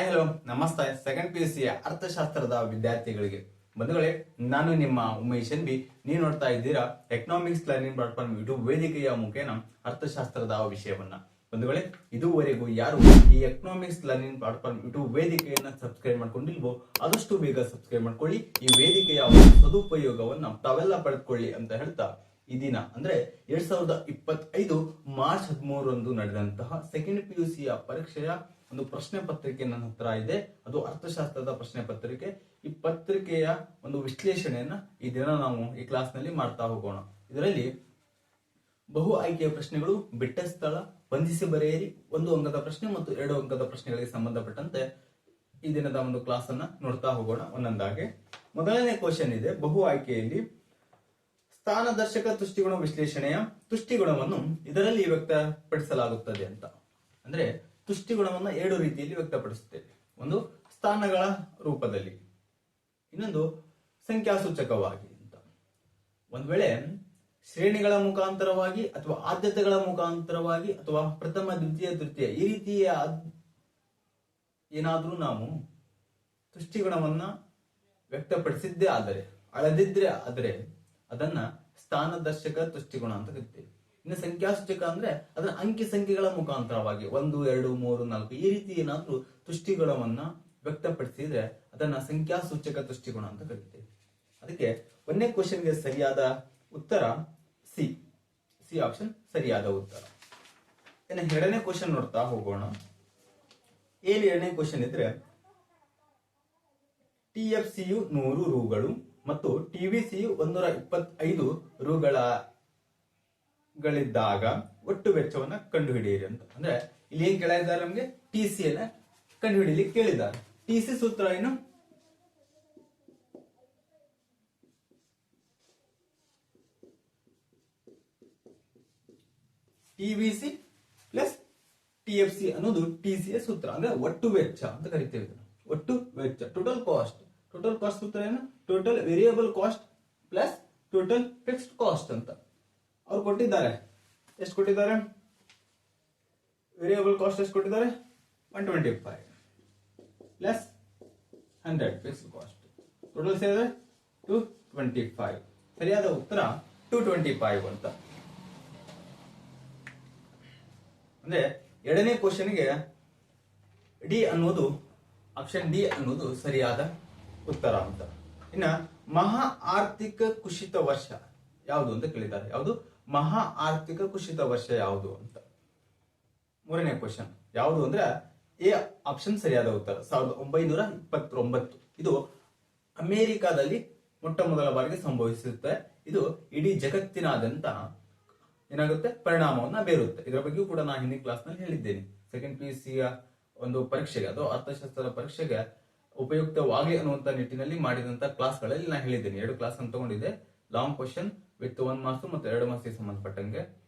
Hi hello ನಮಸ್ತೆ. Second P U ಸಿಯ ಅರ್ಥಶಾಸ್ತ್ರದ ವಿದ್ಯಾರ್ಥಿಗಳಿಗೆ. ಬಂಧುಗಳೇ, ನಾನು ನಿಮ್ಮ ಉಮೇಶ್ ಎನ್ ಬಿ. ನೀವು ನೋಡ್ತಾ ಇದ್ದೀರಾ ಎಕನಾಮಿಕ್ಸ್ ಲರ್ನಿಂಗ್ ಪ್ಲಾಟ್ಫಾರ್ಮ್ ಯೂಟ್ಯೂಬ್ ವೇದಿಕೆಯ ಮುಖೇನ ಅರ್ಥಶಾಸ್ತ್ರದ ವಿಷಯವನ್ನ. ಬಂಧುಗಳೇ, ಇದುವರೆಗೂ ಯಾರು ಈ ಎಕನಾಮಿಕ್ಸ್ ಲರ್ನಿಂಗ್ ಪ್ಲಾಟ್ಫಾರ್ಮ್ ಯೂಟ್ಯೂಬ್ ವೇದಿಕೆಯನ್ನ ಸಬ್ಸ್ಕ್ರೈಬ್ ಮಾಡ್ಕೊಂಡಿಲ್ವೋ, ಆದಷ್ಟು ಬೇಗ ಸಬ್ಸ್ಕ್ರೈಬ್ ಮಾಡ್ಕೊಳ್ಳಿ. ಈ ವೇದಿಕೆಯ ಸದುಪಯೋಗವನ್ನ ತಾವೆಲ್ಲ ಪಡೆದುಕೊಳ್ಳಿ ಅಂತ ಹೇಳ್ತಾ ಈ ದಿನ, ಅಂದ್ರೆ ಎರಡ್ ಸಾವಿರದ ಇಪ್ಪತ್ತೈದು ಮಾರ್ಚ್ ಹದಿಮೂರರಂದು ನಡೆದಂತಹ ಸೆಕೆಂಡ್ ಪಿ ಯು ಸಿಯ ಪರೀಕ್ಷೆಯ ಒಂದು ಪ್ರಶ್ನೆ ಪತ್ರಿಕೆ ನನ್ನ ಹತ್ರ ಇದೆ. ಅದು ಅರ್ಥಶಾಸ್ತ್ರದ ಪ್ರಶ್ನೆ ಪತ್ರಿಕೆ. ಈ ಪತ್ರಿಕೆಯ ಒಂದು ವಿಶ್ಲೇಷಣೆಯನ್ನ ಈ ದಿನ ನಾವು ಈ ಕ್ಲಾಸ್ನಲ್ಲಿ ಮಾಡ್ತಾ ಹೋಗೋಣ. ಇದರಲ್ಲಿ ಬಹು ಆಯ್ಕೆಯ ಪ್ರಶ್ನೆಗಳು, ಬಿಟ್ಟ ಸ್ಥಳ, ಬಂಧಿಸಿ ಬರೆಯಿರಿ, ಒಂದು ಅಂಕದ ಪ್ರಶ್ನೆ ಮತ್ತು ಎರಡು ಅಂಕದ ಪ್ರಶ್ನೆಗಳಿಗೆ ಸಂಬಂಧಪಟ್ಟಂತೆ ಈ ದಿನದ ಒಂದು ಕ್ಲಾಸ್ ಅನ್ನ ನೋಡ್ತಾ ಹೋಗೋಣ ಒಂದೊಂದಾಗೆ. ಮೊದಲನೇ ಕ್ವಶನ್ ಇದೆ. ಬಹು ಆಯ್ಕೆಯಲ್ಲಿ ಸ್ಥಾನದರ್ಶಕ ತುಷ್ಟಿಗುಣ ವಿಶ್ಲೇಷಣೆಯ ತುಷ್ಟಿಗುಣವನ್ನು ಇದರಲ್ಲಿ ವ್ಯಕ್ತಪಡಿಸಲಾಗುತ್ತದೆ ಅಂತ. ಅಂದ್ರೆ ತುಷ್ಟಿಗುಣವನ್ನ ಎರಡು ರೀತಿಯಲ್ಲಿ ವ್ಯಕ್ತಪಡಿಸುತ್ತೇವೆ. ಒಂದು ಸ್ಥಾನಗಳ ರೂಪದಲ್ಲಿ, ಇನ್ನೊಂದು ಸಂಖ್ಯಾಸೂಚಕವಾಗಿ ಅಂತ. ಒಂದು ವೇಳೆ ಶ್ರೇಣಿಗಳ ಮುಖಾಂತರವಾಗಿ ಅಥವಾ ಆದ್ಯತೆಗಳ ಮುಖಾಂತರವಾಗಿ ಅಥವಾ ಪ್ರಥಮ, ದ್ವಿತೀಯ, ತೃತೀಯ, ಈ ರೀತಿಯ ಏನಾದರೂ ನಾವು ತುಷ್ಟಿಗುಣವನ್ನ ವ್ಯಕ್ತಪಡಿಸಿದ್ದೇ ಆದರೆ ಅಳದಿದ್ರೆ ಆದರೆ ಅದನ್ನ ಸ್ಥಾನದರ್ಶಕ ತುಷ್ಟಿಗುಣ ಅಂತ ಕರಿತೀವಿ. ಇನ್ನು ಸಂಖ್ಯಾಸೂಚಕ ಅಂದ್ರೆ ಅದರ ಅಂಕಿ ಸಂಖ್ಯೆಗಳ ಮುಖಾಂತರವಾಗಿ ಒಂದು, ಎರಡು, ಮೂರು, ನಾಲ್ಕು ಈ ರೀತಿ ಏನಾದ್ರೂ ತುಷ್ಟಿಗುಣವನ್ನ ವ್ಯಕ್ತಪಡಿಸಿದ್ರೆ ಅದನ್ನ ಸಂಖ್ಯಾಸೂಚಕ ತುಷ್ಟಿಗುಣ ಅಂತ ಕರಿತೀವಿ. ಅದಕ್ಕೆ ಒಂದನೇ ಕ್ವಶನ್ಗೆ ಸರಿಯಾದ ಉತ್ತರ ಸಿ. ಸಿ ಆಪ್ಷನ್ ಸರಿಯಾದ ಉತ್ತರ. ಇನ್ನು ಎರಡನೇ ಕ್ವಶನ್ ನೋಡ್ತಾ ಹೋಗೋಣ. ಏಳು ಎರಡನೇ ಕ್ವಶನ್ ಇದ್ರೆ ಟಿ ಎಫ್ ಸಿಯು ನೂರು ರೂಗಳು ಮತ್ತು ಟಿವಿಸಿಯು ಒಂದೂರ ಇಪ್ಪತ್ತೈದು ರೂಗಳ ಗಳಿದ್ದಾಗ ಒಟ್ಟು ವೆಚ್ಚವನ್ನ ಕಂಡುಹಿಡಿಯಿರಿ ಅಂತ. ಅಂದ್ರೆ ಇಲ್ಲಿ ಏನ್ ಕೇಳಿದ್ದಾರೆ ನಮ್ಗೆ? ಟಿ ಸಿ ಅನ್ನ ಕಂಡುಹಿಡಿಯಲಿಕ್ಕೆ ಕೇಳಿದ್ದಾರೆ. ಟಿ ಸಿ ಸೂತ್ರ ಏನು? TVC plus T F C ಅನ್ನೋದು ಟಿ ಸಿ ಸೂತ್ರ. ಅಂದ್ರೆ ಒಟ್ಟು ವೆಚ್ಚ ಅಂತ ಕರಿತೇವೆ. ಒಟ್ಟು ವೆಚ್ಚ ಟೋಟಲ್ ಕಾಸ್ಟ್ ಟೋಟಲ್ ಕಾಸ್ಟ್ ಸೂತ್ರ ಏನು? Total variable cost plus total fixed cost ಅಂತ. ಅವ್ರು ಕೊಟ್ಟಿದ್ದಾರೆ. ಎಷ್ಟು ಕೊಟ್ಟಿದ್ದಾರೆ? ವೇರಿಯಬಲ್ ಕಾಸ್ಟ್ ಎಷ್ಟು ಕೊಟ್ಟಿದ್ದಾರೆ? One twenty five plus hundred fix cost total ಸೇರಿದ್ರೆ ಟು ಟ್ವೆಂಟಿ ಫೈವ್ ಸರಿಯಾದ ಉತ್ತರ ಟು ಟ್ವೆಂಟಿ ಫೈವ್ ಅಂತ. ಅಂದ್ರೆ ಎರಡನೇ ಕ್ವಶನ್ಗೆ ಡಿ ಅನ್ನೋದು ಆಪ್ಷನ್ ಡಿ ಅನ್ನೋದು ಸರಿಯಾದ ಉತ್ತರ ಅಂತ. ಇನ್ನ ಮಹಾ ಆರ್ಥಿಕ ಕುಸಿತ ವರ್ಷ ಯಾವುದು ಅಂತ ಕೇಳಿದ್ದಾರೆ. ಯಾವುದು? ಮಹಾ ಆರ್ಥಿಕ ಕುಸಿತ ವರ್ಷ ಯಾವುದು ಅಂತ. ಮೂರನೇ ಕ್ವಶನ್ ಯಾವುದು ಅಂದ್ರೆ ಎ ಆಪ್ಷನ್ ಸರಿಯಾದ ಉತ್ತರ. ಸಾವಿರದ ಒಂಬೈನೂರ ಇಪ್ಪತ್ತೊಂಬತ್ತು. ಇದು ಅಮೆರಿಕಾದಲ್ಲಿ ಮೊಟ್ಟ ಮೊದಲ ಬಾರಿಗೆ ಸಂಭವಿಸುತ್ತೆ. ಇದು ಇಡೀ ಜಗತ್ತಿನಾದ್ಯಂತ ಏನಾಗುತ್ತೆ? ಪರಿಣಾಮವನ್ನ ಬೀರುತ್ತೆ. ಇದರ ಬಗ್ಗೆಯೂ ಕೂಡ ನಾನು ಹಿಂದಿನ ಕ್ಲಾಸ್ನಲ್ಲಿ ಹೇಳಿದ್ದೇನೆ. ಸೆಕೆಂಡ್ ಪಿ ಯ ಒಂದು ಪರೀಕ್ಷೆಗೆ, ಅದು ಅರ್ಥಶಾಸ್ತ್ರದ ಪರೀಕ್ಷೆಗೆ ಉಪಯುಕ್ತವಾಗಿ ಅನ್ನುವಂತ ನಿಟ್ಟಿನಲ್ಲಿ ಮಾಡಿದಂತ ಕ್ಲಾಸ್ಗಳಲ್ಲಿ ನಾನು ಹೇಳಿದ್ದೇನೆ. ಎರಡು ಕ್ಲಾಸ್ ಅಂತ ತಗೊಂಡಿದ್ದೆ. Long question with one marks ಮತ್ತು ಎರಡು ಮಾರ್ಕ್ಸ್ಗೆ ಸಂಬಂಧಪಟ್ಟಂಗೆ.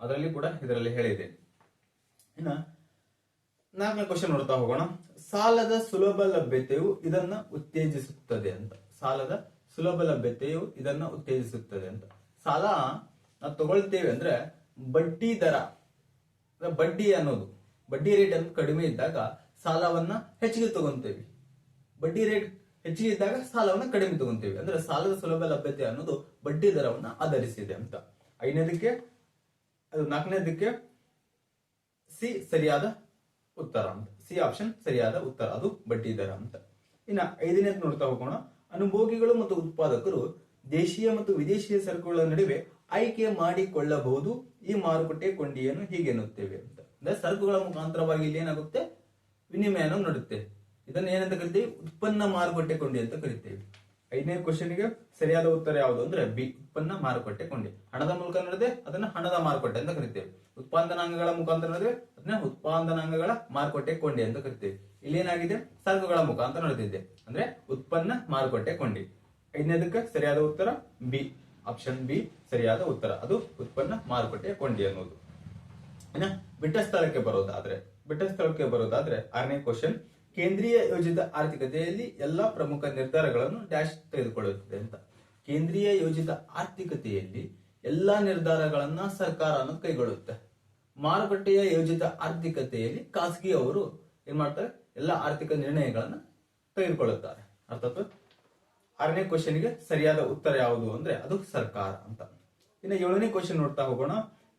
ಅದರಲ್ಲಿ ಕೂಡ ಇದರಲ್ಲಿ ಹೇಳಿದೆ. ಇನ್ನ ನಾಲ್ಕನೇ ಕ್ವಶನ್ ನೋಡ್ತಾ ಹೋಗೋಣ. ಸಾಲದ ಸುಲಭ ಲಭ್ಯತೆಯು ಇದನ್ನ ಉತ್ತೇಜಿಸುತ್ತದೆ ಅಂತ. ಸಾಲದ ಸುಲಭ ಲಭ್ಯತೆಯು ಇದನ್ನ ಉತ್ತೇಜಿಸುತ್ತದೆ ಅಂತ. ಸಾಲ ನಾವು ತಗೊಳ್ತೇವೆ ಅಂದ್ರೆ ಬಡ್ಡಿ ದರ. ಬಡ್ಡಿ ಅನ್ನೋದು. ಬಡ್ಡಿ ರೇಟ್ ಅಂತ ಕಡಿಮೆ ಇದ್ದಾಗ ಸಾಲವನ್ನ ಹೆಚ್ಚಿಗೆ ತಗೊಂತೇವೆ ಬಡ್ಡಿ ರೇಟ್ ಹೆಚ್ಚಿಗೆ ಇದ್ದಾಗ ಸಾಲವನ್ನು ಕಡಿಮೆ ತಗೊಂತೀವಿ. ಅಂದ್ರೆ ಸಾಲದ ಸುಲಭ ಲಭ್ಯತೆ ಅನ್ನೋದು ಬಡ್ಡಿ ದರವನ್ನು ಆಧರಿಸಿದೆ ಅಂತ. ಐದನೇದಕ್ಕೆ, ಅದು ನಾಲ್ಕನೇದಕ್ಕೆ ಸಿ ಸರಿಯಾದ ಉತ್ತರ ಅಂತ. ಸಿ ಆಪ್ಷನ್ ಸರಿಯಾದ ಉತ್ತರ. ಅದು ಬಡ್ಡಿ ದರ ಅಂತ. ಇನ್ನ ಐದನೇದು ನೋಡ್ತಾ ಹೋಗೋಣ. ಅನುಭೋಗಿಗಳು ಮತ್ತು ಉತ್ಪಾದಕರು ದೇಶೀಯ ಮತ್ತು ವಿದೇಶಿಯ ಸರಕುಗಳ ನಡುವೆ ಆಯ್ಕೆ ಮಾಡಿಕೊಳ್ಳಬಹುದು. ಈ ಮಾರುಕಟ್ಟೆ ಕೊಂಡಿಯನ್ನು ಹೀಗೆ ಎನ್ನುತ್ತೇವೆ ಅಂತ. ಅಂದ್ರೆ ಸರಕುಗಳ ಮುಖಾಂತರವಾಗಿ ಇಲ್ಲಿ ಏನಾಗುತ್ತೆ? ವಿನಿಮಯನ ನಡುತ್ತೆ ಇದನ್ನ ಏನಂತ ಕರಿತೀವಿ? ಉತ್ಪನ್ನ ಮಾರುಕಟ್ಟೆ ಕೊಂಡಿ ಅಂತ ಕರಿತೀವಿ. ಐದನೇ ಕ್ವಶನ್ಗೆ ಸರಿಯಾದ ಉತ್ತರ ಯಾವುದು ಅಂದ್ರೆ ಬಿ, ಉತ್ಪನ್ನ ಮಾರುಕಟ್ಟೆ ಕೊಂಡಿ ಹಣದ ಮೂಲಕ ನಡೆದೆ, ಅದನ್ನ ಹಣದ ಮಾರುಕಟ್ಟೆ ಅಂತ ಕರಿತೇವೆ. ಉತ್ಪಾದನಾಂಗಗಳ ಮುಖಾಂತರ ನಡೆದ್ರೆ ಅದನ್ನ ಉತ್ಪಾದನಾಂಗಗಳ ಮಾರುಕಟ್ಟೆ ಕೊಂಡಿ ಅಂತ ಕರಿತೇವೆ. ಇಲ್ಲಿ ಏನಾಗಿದೆ? ಸರಕುಗಳ ಮುಖಾಂತರ ನಡೆದಿದೆ. ಅಂದ್ರೆ ಉತ್ಪನ್ನ ಮಾರುಕಟ್ಟೆ ಕೊಂಡಿ ಐದನೇದಕ್ಕೆ ಸರಿಯಾದ ಉತ್ತರ? ಬಿ. ಆಪ್ಷನ್ ಬಿ, ಸರಿಯಾದ ಉತ್ತರ. ಅದು ಉತ್ಪನ್ನ ಮಾರುಕಟ್ಟೆ ಕೊಂಡಿ ಅನ್ನೋದು. ಬಿಟ್ಟ ಸ್ಥಳಕ್ಕೆ ಬರೋದಾದ್ರೆ ಬಿಟ್ಟ ಸ್ಥಳಕ್ಕೆ ಬರೋದಾದ್ರೆ ಆರನೇ ಕ್ವಶನ್ ಕೇಂದ್ರೀಯ ಯೋಜಿತ ಆರ್ಥಿಕತೆಯಲ್ಲಿ ಎಲ್ಲಾ ಪ್ರಮುಖ ನಿರ್ಧಾರಗಳನ್ನು ಡ್ಯಾಶ್ ತೆಗೆದುಕೊಳ್ಳುತ್ತದೆ ಅಂತ. ಕೇಂದ್ರೀಯ ಯೋಜಿತ ಆರ್ಥಿಕತೆಯಲ್ಲಿ ಎಲ್ಲಾ ನಿರ್ಧಾರಗಳನ್ನ ಸರ್ಕಾರ ಕೈಗೊಳ್ಳುತ್ತೆ. ಮಾರುಕಟ್ಟೆಯ ಯೋಜಿತ ಆರ್ಥಿಕತೆಯಲ್ಲಿ ಖಾಸಗಿ ಅವರು ಏನ್ ಮಾಡ್ತಾರೆ? ಎಲ್ಲ ಆರ್ಥಿಕ ನಿರ್ಣಯಗಳನ್ನ ತೆಗೆದುಕೊಳ್ಳುತ್ತಾರೆ. ಅರ್ಥಾತ್ ಆರನೇ ಕ್ವಶನ್ಗೆ ಸರಿಯಾದ ಉತ್ತರ ಯಾವುದು ಅಂದ್ರೆ ಅದು ಸರ್ಕಾರ ಅಂತ. ಇನ್ನು ಏಳನೇ ಕ್ವಶನ್ ನೋಡ್ತಾ ಹೋಗೋಣ.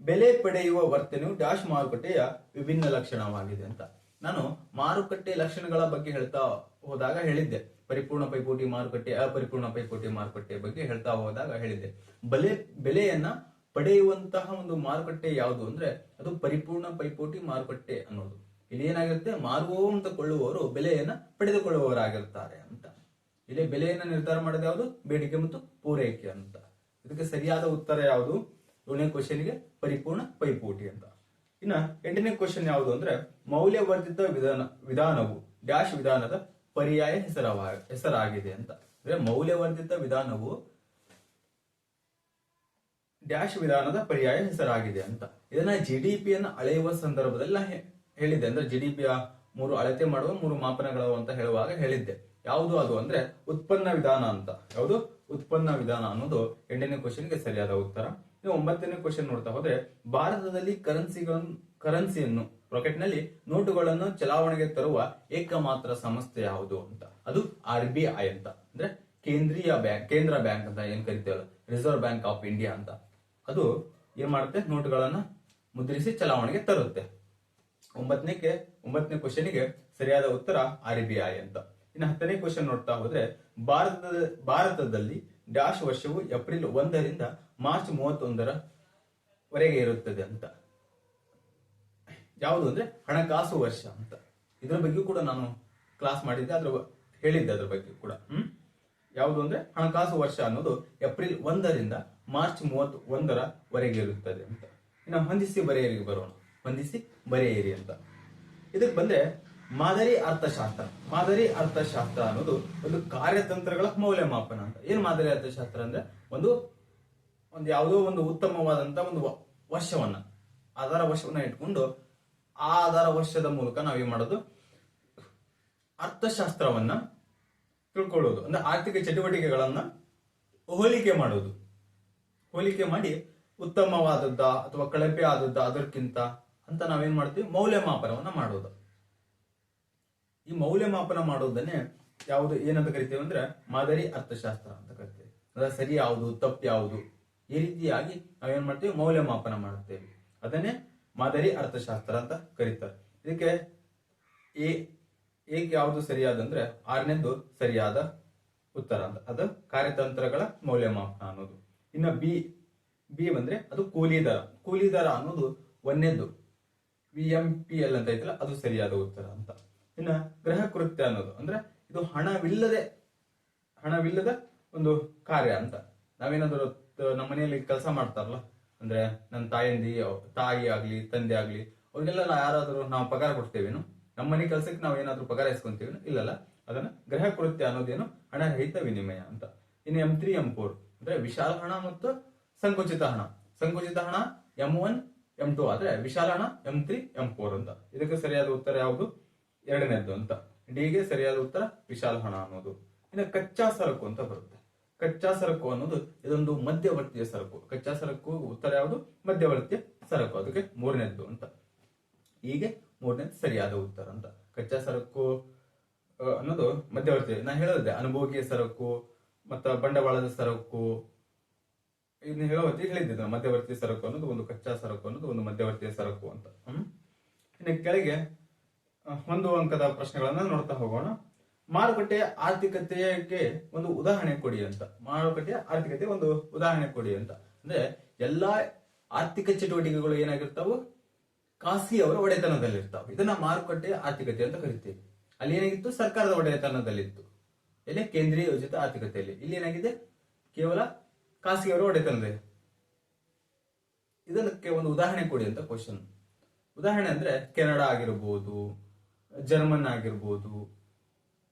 ಬೆಲೆ ಪಡೆಯುವ ವರ್ತನೆಯು ಡ್ಯಾಶ್ ಮಾರುಕಟ್ಟೆಯ ವಿಭಿನ್ನ ಲಕ್ಷಣವಾಗಿದೆ ಅಂತ. ನಾನು ಮಾರುಕಟ್ಟೆ ಲಕ್ಷಣಗಳ ಬಗ್ಗೆ ಹೇಳ್ತಾ ಹೋದಾಗ ಹೇಳಿದ್ದೆ. ಪರಿಪೂರ್ಣ ಪೈಪೋಟಿ ಮಾರುಕಟ್ಟೆ, ಅಪರಿಪೂರ್ಣ ಪೈಪೋಟಿ ಮಾರುಕಟ್ಟೆ ಬಗ್ಗೆ ಹೇಳ್ತಾ ಹೋದಾಗ ಹೇಳಿದ್ದೆ. ಬೆಲೆ, ಬೆಲೆಯನ್ನ ಪಡೆಯುವಂತಹ ಒಂದು ಮಾರುಕಟ್ಟೆ ಯಾವುದು ಅಂದ್ರೆ ಅದು ಪರಿಪೂರ್ಣ ಪೈಪೋಟಿ ಮಾರುಕಟ್ಟೆ ಅನ್ನೋದು. ಇಲ್ಲಿ ಏನಾಗಿರುತ್ತೆ ಮಾರುವವರು ಅಂತ ಕೊಳ್ಳುವವರು ಬೆಲೆಯನ್ನ ಪಡೆದುಕೊಳ್ಳುವವರಾಗಿರ್ತಾರೆ ಅಂತ. ಇಲ್ಲಿ ಬೆಲೆಯನ್ನ ನಿರ್ಧಾರ ಮಾಡೋದು ಯಾವುದು? ಬೇಡಿಕೆ ಮತ್ತು ಪೂರೈಕೆ ಅಂತ. ಇದಕ್ಕೆ ಸರಿಯಾದ ಉತ್ತರ ಯಾವುದು? ಏಳನೇ ಕ್ವಶನ್ಗೆ ಪರಿಪೂರ್ಣ ಪೈಪೋಟಿ ಅಂತ. ಇನ್ನ ಎಂಟನೇ ಕ್ವಶನ್ ಯಾವುದು ಅಂದ್ರೆ ಮೌಲ್ಯವರ್ಧಿತ ವಿಧಾನ, ವಿಧಾನವು ಡ್ಯಾಶ್ ವಿಧಾನದ ಪರ್ಯಾಯ ಹೆಸರವ, ಹೆಸರಾಗಿದೆ ಅಂತ. ಅಂದ್ರೆ ಮೌಲ್ಯವರ್ಧಿತ ವಿಧಾನವು ಡ್ಯಾಶ್ ವಿಧಾನದ ಪರ್ಯಾಯ ಹೆಸರಾಗಿದೆ ಅಂತ. ಇದನ್ನ ಜಿ ಡಿ ಪಿಯನ್ನು ಅಳೆಯುವ ಸಂದರ್ಭದಲ್ಲಿ ಹೇಳಿದ್ದೆ. ಅಂದ್ರೆ ಜಿ ಡಿ ಪಿಯ ಮೂರು ಅಳತೆ ಮಾಡುವ, ಮೂರು ಮಾಪನಗಳು ಅಂತ ಹೇಳುವಾಗ ಹೇಳಿದ್ದೆ. ಯಾವುದು ಅದು ಅಂದ್ರೆ ಉತ್ಪನ್ನ ವಿಧಾನ ಅಂತ. ಯಾವುದು? ಉತ್ಪನ್ನ ವಿಧಾನ ಅನ್ನೋದು ಎಂಟನೇ ಕ್ವಶನ್ಗೆ ಸರಿಯಾದ ಉತ್ತರ. ಒಂಬತ್ತನೇ ಕ್ವಶನ್ ನೋಡ್ತಾ ಹೋದ್ರೆ, ಭಾರತದಲ್ಲಿ ಕರೆನ್ಸಿಗಳನ್ನು ಕರೆನ್ಸಿಯನ್ನು ರಾಕೆಟ್ನಲ್ಲಿ ನೋಟುಗಳನ್ನು ಚಲಾವಣೆಗೆ ತರುವ ಏಕಮಾತ್ರ ಸಂಸ್ಥೆ ಯಾವುದು ಅಂತ? ಅದು ಆರ್ ಬಿ ಐ ಅಂತ. ಅಂದ್ರೆ ಕೇಂದ್ರೀಯ ಬ್ಯಾಂಕ್ ಕೇಂದ್ರ ಬ್ಯಾಂಕ್ ಅಂತ ಏನ್ ಕರಿತೇವಲ್ಲ? ರಿಸರ್ವ್ ಬ್ಯಾಂಕ್ ಆಫ್ ಇಂಡಿಯಾ ಅಂತ. ಅದು ಏನ್ ಮಾಡುತ್ತೆ? ನೋಟುಗಳನ್ನ ಮುದ್ರಿಸಿ ಚಲಾವಣೆಗೆ ತರುತ್ತೆ. ಒಂಬತ್ತನೇಕ್ಕೆ ಒಂಬತ್ತನೇ ಕ್ವಶನ್ಗೆ ಸರಿಯಾದ ಉತ್ತರ ಆರ್ ಬಿ ಅಂತ. ಇನ್ನು ಹತ್ತನೇ ಕ್ವಶನ್ ನೋಡ್ತಾ ಹೋದ್ರೆ, ಭಾರತದ, ಭಾರತದಲ್ಲಿ ಡ್ಯಾಶ್ ವರ್ಷವು ಏಪ್ರಿಲ್ ಒಂದರಿಂದ ಮಾರ್ಚ್ ಮೂವತ್ತೊಂದರ ವರೆಗೆ ಇರುತ್ತದೆ ಅಂತ. ಯಾವುದು ಅಂದ್ರೆ ಹಣಕಾಸು ವರ್ಷ ಅಂತ. ಇದರ ಬಗ್ಗೆ ಕೂಡ ನಾನು ಕ್ಲಾಸ್ ಮಾಡಿದ್ದೆ, ಅದ್ರ ಹೇಳಿದ್ದೆ ಅದ್ರ ಬಗ್ಗೆ ಕೂಡ. ಹ್ಮ್? ಯಾವುದು ಅಂದ್ರೆ ಹಣಕಾಸು ವರ್ಷ ಅನ್ನೋದು ಏಪ್ರಿಲ್ ಒಂದರಿಂದ ಮಾರ್ಚ್ ಮೂವತ್ತ್ ಒಂದರ ವರೆಗೆ ಇರುತ್ತದೆ ಅಂತ. ಇನ್ನು ಹೊಂದಿಸಿ ಬರೆಯರಿಗೆ ಬರೋಣ. ಹೊಂದಿಸಿ ಬರೆಯಿರಿ ಅಂತ. ಇದಕ್ಕೆ ಬಂದ್ರೆ ಮಾದರಿ ಅರ್ಥಶಾಸ್ತ್ರ. ಮಾದರಿ ಅರ್ಥಶಾಸ್ತ್ರ ಅನ್ನೋದು ಒಂದು ಕಾರ್ಯತಂತ್ರಗಳ ಮೌಲ್ಯಮಾಪನ ಅಂತ. ಏನ್ ಮಾದರಿ ಅರ್ಥಶಾಸ್ತ್ರ ಅಂದ್ರೆ? ಒಂದು ಒಂದು ಯಾವುದೋ ಒಂದು ಉತ್ತಮವಾದಂತ ಒಂದು ವಶವನ್ನ ವರ್ಷವನ್ನ, ಆಧಾರ ವರ್ಷವನ್ನ ಇಟ್ಕೊಂಡು ಆ ಆಧಾರ ವರ್ಷದ ಮೂಲಕ ನಾವೇನ್ ಮಾಡೋದು? ಅರ್ಥಶಾಸ್ತ್ರವನ್ನ ತಿಳ್ಕೊಳ್ಳೋದು. ಅಂದ್ರೆ ಆರ್ಥಿಕ ಚಟುವಟಿಕೆಗಳನ್ನ ಹೋಲಿಕೆ ಮಾಡೋದು. ಹೋಲಿಕೆ ಮಾಡಿ ಉತ್ತಮವಾದದ್ದ ಅಥವಾ ಕಳಪೆ ಆದದ್ದ ಅದಕ್ಕಿಂತ ಅಂತ ನಾವೇನ್ ಮಾಡ್ತೀವಿ? ಮೌಲ್ಯಮಾಪನವನ್ನ ಮಾಡೋದು. ಈ ಮೌಲ್ಯಮಾಪನ ಮಾಡೋದನ್ನೇ ಯಾವುದು, ಏನಂತ ಕರಿತೇವೆ ಅಂದ್ರೆ ಮಾದರಿ ಅರ್ಥಶಾಸ್ತ್ರ ಅಂತ ಕರಿತೇವೆ. ಅಂದ್ರೆ ಸರಿ ಯಾವುದು, ತಪ್ಪು ಯಾವುದು? ಈ ರೀತಿಯಾಗಿ ನಾವೇನ್ ಮಾಡ್ತೀವಿ? ಮೌಲ್ಯಮಾಪನ ಮಾಡುತ್ತೇವೆ. ಅದನ್ನೇ ಮಾದರಿ ಅರ್ಥಶಾಸ್ತ್ರ ಅಂತ ಕರೀತಾರೆ. ಇದಕ್ಕೆ ಎ, ಏಕೆ ಯಾವುದು ಸರಿಯಾದಂದ್ರೆ ಆರನೇದು ಸರಿಯಾದ ಉತ್ತರ ಅಂತ. ಅದು ಕಾರ್ಯತಂತ್ರಗಳ ಮೌಲ್ಯಮಾಪನ ಅನ್ನೋದು. ಇನ್ನ ಬಿ ಬಿ ಬಂದ್ರೆ ಅದು ಕೂಲಿ ದರ. ಕೂಲಿ ದರ ಅನ್ನೋದು ಒಂದೇದು. ವಿ ಎಂ ಪಿ ಎಲ್ ಅಂತ ಐತಲ್ಲ, ಅದು ಸರಿಯಾದ ಉತ್ತರ ಅಂತ. ಇನ್ನ ಗೃಹ ಕೃತ್ಯ ಅನ್ನೋದು. ಅಂದ್ರೆ ಇದು ಹಣವಿಲ್ಲದೆ, ಹಣವಿಲ್ಲದ ಒಂದು ಕಾರ್ಯ ಅಂತ. ನಾವೇನಾದ್ರು ನಮ್ಮ ಮನೆಯಲ್ಲಿ ಕೆಲಸ ಮಾಡ್ತಾರಲ್ಲ, ಅಂದ್ರೆ ನನ್ನ ತಾಯಂದಿ ತಾಯಿ ಆಗ್ಲಿ, ತಂದೆ ಆಗ್ಲಿ, ಅವ್ರಿಗೆಲ್ಲ ಯಾರಾದರೂ ನಾವು ಪಗಾರ ಕೊಡ್ತೇವೇನು? ನಮ್ಮ ಮನೆ ಕೆಲಸಕ್ಕೆ ನಾವು ಏನಾದ್ರೂ ಪಗಾರ ಇಸ್ಕೊಂತೀವೇನು? ಇಲ್ಲಲ್ಲ? ಅದನ್ನ ಗ್ರಹ ಕೃತ್ಯ ಅನ್ನೋದೇನು ಹಣ ರಹಿತ ವಿನಿಮಯ ಅಂತ. ಇನ್ನು ಎಂ ತ್ರೀ, ಎಂ ಫೋರ್, ಅಂದ್ರೆ ವಿಶಾಲ ಹಣ ಮತ್ತು ಸಂಕುಚಿತ ಹಣ. ಸಂಕುಚಿತ ಹಣ, ಎಂ ಒನ್, ಎಂ ಟು ಆದ್ರೆ ವಿಶಾಲ ಹಣ, ಎಂ ತ್ರೀ, ಎಂ ಫೋರ್ ಅಂತ. ಇದಕ್ಕೆ ಸರಿಯಾದ ಉತ್ತರ ಯಾವುದು? ಎರಡನೇದ್ದು ಅಂತ. ಡಿಗೆ ಸರಿಯಾದ ಉತ್ತರ ವಿಶಾಲ ಹಣ ಅನ್ನೋದು. ಇನ್ನು ಕಚ್ಚಾ ಸರಕು ಅಂತ ಬರುತ್ತೆ. ಕಚ್ಚಾ ಸರಕು ಅನ್ನೋದು ಇದೊಂದು ಮಧ್ಯವರ್ತಿಯ ಸರಕು. ಕಚ್ಚಾ ಸರಕು ಉತ್ತರ ಯಾವುದು? ಮಧ್ಯವರ್ತಿಯ ಸರಕು. ಅದಕ್ಕೆ ಮೂರನೇದ್ದು ಅಂತ. ಹೀಗೆ ಮೂರನೇದು ಸರಿಯಾದ ಉತ್ತರ ಅಂತ. ಕಚ್ಚಾ ಸರಕು ಅನ್ನೋದು ಮಧ್ಯವರ್ತಿ ನಾನು ಹೇಳೋದೆ ಅನುಭೋಗಿಯ ಸರಕು, ಮತ್ತ ಬಂಡವಾಳದ ಸರಕು. ಇದನ್ನ ಹೇಳೋ ಹೇಳಿದ್ದೆ ಮಧ್ಯವರ್ತಿ ಸರಕು ಅನ್ನೋದು ಒಂದು ಕಚ್ಚಾ ಸರಕು ಅನ್ನೋದು ಒಂದು ಮಧ್ಯವರ್ತಿಯ ಸರಕು ಅಂತ. ಹ್ಮ್? ಇನ್ನು ಕೆಳಗೆ ಒಂದು ಅಂಕದ ಪ್ರಶ್ನೆಗಳನ್ನ ನೋಡ್ತಾ ಹೋಗೋಣ. ಮಾರುಕಟ್ಟೆಯ ಆರ್ಥಿಕತೆಗೆ ಒಂದು ಉದಾಹರಣೆ ಕೊಡಿ ಅಂತ. ಮಾರುಕಟ್ಟೆಯ ಆರ್ಥಿಕತೆ ಒಂದು ಉದಾಹರಣೆ ಕೊಡಿ ಅಂತ. ಅಂದ್ರೆ ಎಲ್ಲಾ ಆರ್ಥಿಕ ಚಟುವಟಿಕೆಗಳು ಏನಾಗಿರ್ತಾವು ಖಾಸಗಿಯವರ ಒಡೆತನದಲ್ಲಿರ್ತಾವೆ. ಇದನ್ನ ಮಾರುಕಟ್ಟೆ ಆರ್ಥಿಕತೆ ಅಂತ ಕರಿತೀವಿ. ಅಲ್ಲಿ ಏನಾಗಿತ್ತು? ಸರ್ಕಾರದ ಒಡೆತನದಲ್ಲಿತ್ತು. ಎಲ್ಲಿ? ಕೇಂದ್ರೀಯ ಯೋಜಿತ ಆರ್ಥಿಕತೆಯಲ್ಲಿ. ಇಲ್ಲಿ ಏನಾಗಿದೆ? ಕೇವಲ ಖಾಸಗಿಯವರ ಒಡೆತನದ. ಇದಕ್ಕೆ ಒಂದು ಉದಾಹರಣೆ ಕೊಡಿ ಅಂತ ಕ್ವಶನ್ ಉದಾಹರಣೆ ಅಂದ್ರೆ ಕೆನಡಾ ಆಗಿರ್ಬೋದು, ಜರ್ಮನ್ ಆಗಿರ್ಬೋದು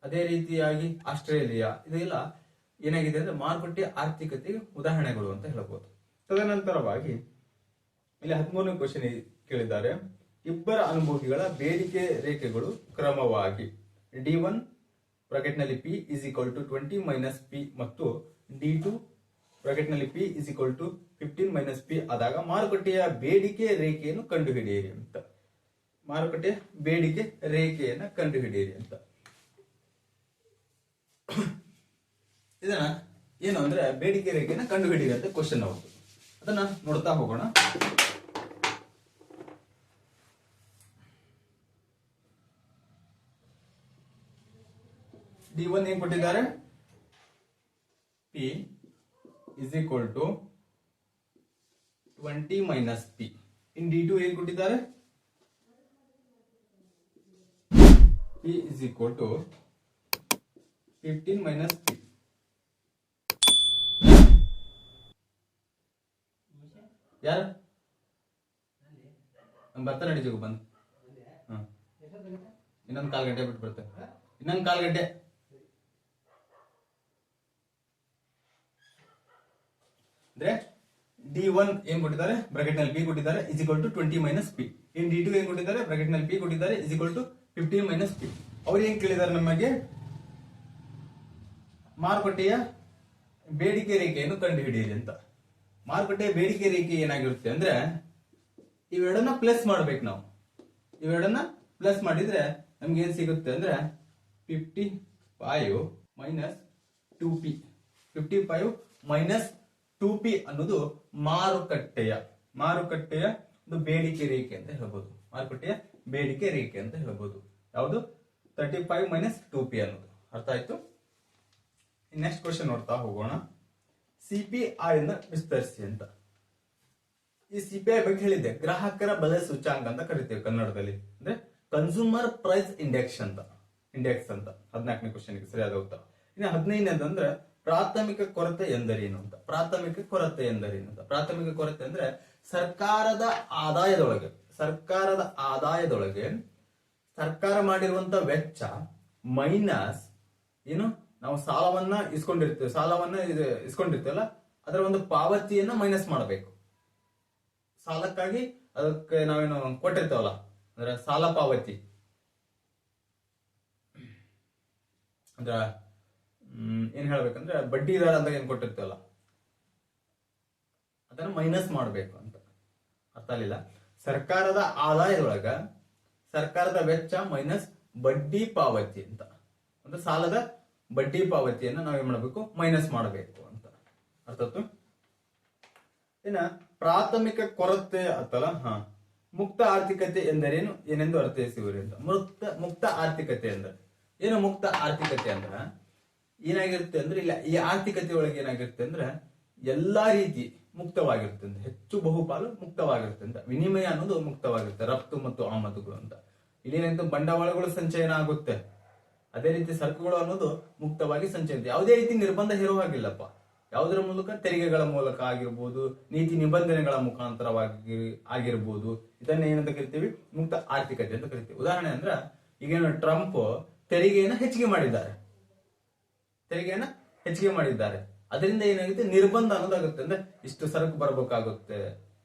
ಅದೇ ರೀತಿಯಾಗಿ ಆಸ್ಟ್ರೇಲಿಯಾ. ಇದೆಲ್ಲ ಏನಾಗಿದೆ ಅಂದ್ರೆ ಮಾರುಕಟ್ಟೆ ಆರ್ಥಿಕತೆಗೆ ಉದಾಹರಣೆಗಳು ಅಂತ ಹೇಳಬಹುದು ತದನಂತರವಾಗಿ ಇಲ್ಲಿ ಹದಿಮೂರನೇ ಕ್ವಶನ್ ಕೇಳಿದ್ದಾರೆ. ಇಬ್ಬರ ಅನುಭೋಗಿಗಳ ಬೇಡಿಕೆ ರೇಖೆಗಳು ಕ್ರಮವಾಗಿ D one ಬ್ರಾಕೆಟ್ನಲ್ಲಿ P is equal to twenty minus P ಮತ್ತು D two ಬ್ರಾಕೆಟ್ನಲ್ಲಿ P is equal to fifteen minus P ಆದಾಗ ಮಾರುಕಟ್ಟೆಯ ಬೇಡಿಕೆ ರೇಖೆಯನ್ನು ಕಂಡುಹಿಡಿಯಿರಿ ಅಂತ. ಮಾರುಕಟ್ಟೆ ಬೇಡಿಕೆ ರೇಖೆಯನ್ನು ಕಂಡುಹಿಡಿಯಿರಿ ಅಂತ. ಇದನ್ನ ಏನು ಅಂದ್ರೆ ಬೇಡಿಕೆ ರೇಖೆನ ಕಂಡುಹಿಡಿಯಿರಿ ಅಂತ ಕ್ವಶನ್ ಅವರು ಅದನ್ನ ನೋಡ್ತಾ ಹೋಗೋಣ. ಡಿ ಒನ್ ಏನ್ ಕೊಟ್ಟಿದ್ದಾರೆ? P is equal to twenty minus P in D two ಏನ್ ಕೊಟ್ಟಿದ್ದಾರೆ? P is equal to fifteen minus P ಯಾರು? ನಂಗೆ ಬರ್ತಾ ನಡಿ ಬಂದು. ಹ್ಮ್ ಇನ್ನೊಂದು ಕಾಲು ಗಂಟೆ ಬಿಟ್ಟು ಬರ್ತೆ ಇನ್ನೊಂದು ಕಾಲು ಗಂಟೆ. ಅಂದ್ರೆ ಡಿ ಒನ್ ಏನ್ ಕೊಟ್ಟಿದ್ದಾರೆ? ಬ್ರಾಕೆಟ್ ಪಿ ಕೊಟ್ಟಿದ್ದಾರೆ is to twenty minus P in D two ಏನ್ ಕೊಟ್ಟಿದ್ದಾರೆ? ಬ್ರಾಕೆಟ್ ಪಿ ಕೊಟ್ಟಿದ್ದಾರೆ is to fifteen minus P ಅವ್ರು ಏನ್ ಕೇಳಿದ್ದಾರೆ ನಮಗೆ ಮಾರುಕಟ್ಟೆಯ ಬೇಡಿಕೆ ರೇಖೆಯನ್ನು ಕಂಡುಹಿಡಿಯಲಿ ಅಂತ. ಮಾರುಕಟ್ಟೆಯ ಬೇಡಿಕೆ ರೇಖೆ ಏನಾಗಿರುತ್ತೆ ಅಂದ್ರೆ, ಇವೆರಡನ್ನ ಪ್ಲಸ್ ಮಾಡ್ಬೇಕು ನಾವು. ಇವೆರಡನ್ನ ಪ್ಲಸ್ ಮಾಡಿದ್ರೆ ನಮ್ಗೆ ಏನ್ ಸಿಗುತ್ತೆ ಅಂದ್ರೆ fifty five minus two P fifty five minus two P ಅನ್ನೋದು ಮಾರುಕಟ್ಟೆಯ ಮಾರುಕಟ್ಟೆಯ ಒಂದು ಬೇಡಿಕೆ ರೇಖೆ ಅಂತ ಹೇಳ್ಬೋದು. ಮಾರುಕಟ್ಟೆಯ ಬೇಡಿಕೆ ರೇಖೆ ಅಂತ ಹೇಳ್ಬೋದು. ಯಾವುದು? Thirty five minus two P ಅನ್ನೋದು. ಅರ್ಥ ಆಯ್ತು? ನೆಕ್ಸ್ಟ್ ಕ್ವಶನ್ ನೋಡ್ತಾ ಹೋಗೋಣ. ಸಿಪಿಐ ಅನ್ನ ವಿಸ್ತರಿಸಿ ಅಂತ. ಈ ಸಿಪಿಐ ಬಗ್ಗೆ ಹೇಳಿದ್ದೆ. ಗ್ರಾಹಕರ ಬೆಲೆ ಸೂಚಾಂಕ ಅಂತ ಕರಿತೇವೆ ಕನ್ನಡದಲ್ಲಿ. ಅಂದ್ರೆ ಕನ್ಸ್ಯೂಮರ್ ಪ್ರೈಸ್ ಇಂಡೆಕ್ಸ್ ಅಂತ. ಇಂಡೆಕ್ಸ್ ಅಂತ. ಹದಿನಾಲ್ಕನೇ ಕ್ವಶನ್ ಸರಿಯಾದ ಉತ್ತರ. ಇನ್ನು ಹದಿನೈದನೇದಂದ್ರೆ ಪ್ರಾಥಮಿಕ ಕೊರತೆ ಎಂದರೇನು ಅಂತ. ಪ್ರಾಥಮಿಕ ಕೊರತೆ ಎಂದರೇನು ಅಂತ. ಪ್ರಾಥಮಿಕ ಕೊರತೆ ಅಂದ್ರೆ ಸರ್ಕಾರದ ಆದಾಯದೊಳಗೆ. ಸರ್ಕಾರದ ಆದಾಯದೊಳಗೆ ಸರ್ಕಾರ ಮಾಡಿರುವಂತ ವೆಚ್ಚ ಮೈನಸ್ ಏನು? ನಾವು ಸಾಲವನ್ನ ಇಸ್ಕೊಂಡಿರ್ತೇವೆ, ಸಾಲವನ್ನ ಇಸ್ಕೊಂಡಿರ್ತೇವಲ್ಲ ಅದರ ಒಂದು ಪಾವತಿಯನ್ನ ಮೈನಸ್ ಮಾಡಬೇಕು. ಸಾಲಕ್ಕಾಗಿ ಅದಕ್ಕೆ ನಾವೇನು ಕೊಟ್ಟಿರ್ತೇವಲ್ಲ? ಅಂದ್ರೆ ಸಾಲ ಪಾವತಿ. ಅಂದ್ರ ಏನ್ ಹೇಳ್ಬೇಕಂದ್ರೆ ಬಡ್ಡಿ ದರ ಅಂತ ಏನ್ ಕೊಟ್ಟಿರ್ತೇವಲ್ಲ? ಅದನ್ನ ಮೈನಸ್ ಮಾಡಬೇಕು ಅಂತ. ಅರ್ಥ ಆಗಲಿಲ್ಲ? ಸರ್ಕಾರದ ಆದಾಯದೊಳಗ ಸರ್ಕಾರದ ವೆಚ್ಚ ಮೈನಸ್ ಬಡ್ಡಿ ಪಾವತಿ ಅಂತ. ಅಂದ್ರೆ ಸಾಲದ ಬಡ್ಡಿ ಪಾವತಿಯನ್ನ ನಾವೇನ್ ಮಾಡಬೇಕು? ಮೈನಸ್ ಮಾಡಬೇಕು ಅಂತ. ಅರ್ಥ? ಇನ್ನ ಪ್ರಾಥಮಿಕ ಕೊರತೆ ಅಂತಲ್ಲ, ಹಾ. ಮುಕ್ತ ಆರ್ಥಿಕತೆ ಎಂದರೇನು? ಏನೆಂದು ಅರ್ಥೈಸುವಿರಿ ಅಂತ. ಮುಕ್ತ ಮುಕ್ತ ಆರ್ಥಿಕತೆ ಅಂದ್ರೆ? ಏನು ಮುಕ್ತ ಆರ್ಥಿಕತೆ ಅಂದ್ರ? ಏನಾಗಿರುತ್ತೆ ಅಂದ್ರೆ, ಇಲ್ಲ, ಈ ಆರ್ಥಿಕತೆ ಒಳಗೆ ಏನಾಗಿರುತ್ತೆ ಅಂದ್ರೆ, ಎಲ್ಲಾ ರೀತಿ ಮುಕ್ತವಾಗಿರುತ್ತೆ ಅಂತ. ಹೆಚ್ಚು ಬಹುಪಾಲು ಮುಕ್ತವಾಗಿರುತ್ತೆ ಅಂತ. ವಿನಿಮಯ ಅನ್ನೋದು ಮುಕ್ತವಾಗಿರುತ್ತೆ, ರಫ್ತು ಮತ್ತು ಆಮದುಗಳು ಅಂತ. ಏನಂತ ಬಂಡವಾಳಗಳು ಸಂಚಯನ ಆಗುತ್ತೆ. ಅದೇ ರೀತಿ ಸರಕುಗಳು ಅನ್ನೋದು ಮುಕ್ತವಾಗಿ ಸಂಚರಿಸುತ್ತೆ. ಯಾವುದೇ ರೀತಿ ನಿರ್ಬಂಧ ಹೇರೋ ಹಾಗಿಲ್ಲಪ್ಪ. ಯಾವುದರ ಮೂಲಕ? ತೆರಿಗೆಗಳ ಮೂಲಕ ಆಗಿರ್ಬೋದು, ನೀತಿ ನಿಬಂಧನೆಗಳ ಮುಖಾಂತರವಾಗಿ ಆಗಿರ್ಬೋದು. ಇದನ್ನ ಏನಂತ ಕರಿತೀವಿ? ಮುಕ್ತ ಆರ್ಥಿಕತೆ ಅಂತ ಕರಿತೀವಿ. ಉದಾಹರಣೆ ಅಂದ್ರ ಈಗೇನು ಟ್ರಂಪ್ ತೆರಿಗೆಯನ್ನ ಹೆಚ್ಚಿಗೆ ಮಾಡಿದ್ದಾರೆ. ತೆರಿಗೆಯನ್ನ ಹೆಚ್ಚಿಗೆ ಮಾಡಿದ್ದಾರೆ. ಅದರಿಂದ ಏನಾಗುತ್ತೆ? ನಿರ್ಬಂಧ ಅನ್ನೋದಾಗುತ್ತೆ ಅಂದ್ರೆ ಇಷ್ಟು ಸರಕು ಬರಬೇಕಾಗುತ್ತೆ.